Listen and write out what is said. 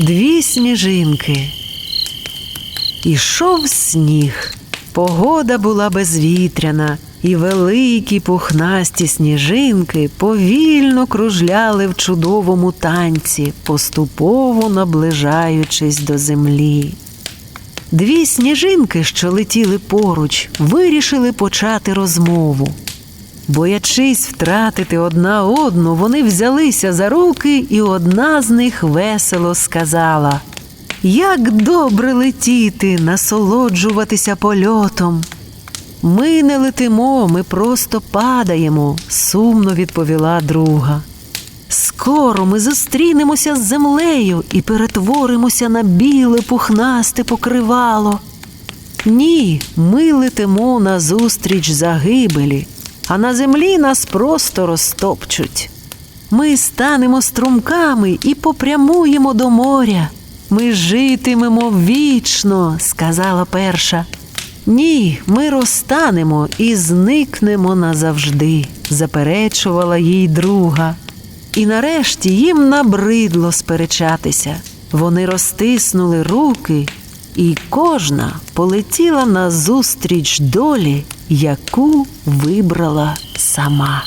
дві сніжинки. Ішов сніг. Погода була безвітряна, і великі пухнасті сніжинки повільно кружляли в чудовому танці, поступово наближаючись до землі. Дві сніжинки, що летіли поруч, вирішили почати розмову. Боячись втратити одна одну, вони взялися за руки, і одна з них весело сказала: Як добре летіти, насолоджуватися польотом. Ми не летимо, ми просто падаємо, сумно відповіла друга. Скоро ми зустрінемося з землею і перетворимося на біле пухнасте покривало. Ні, ми летимо назустріч загибелі, а на землі нас просто розтопчуть. Ми станемо струмками і попрямуємо до моря. Ми житимемо вічно, сказала перша. Ні, ми розтанемо і зникнемо назавжди, заперечувала їй друга. І нарешті їм набридло сперечатися. Вони розтиснули руки, і кожна полетіла назустріч долі, яку вибрала сама.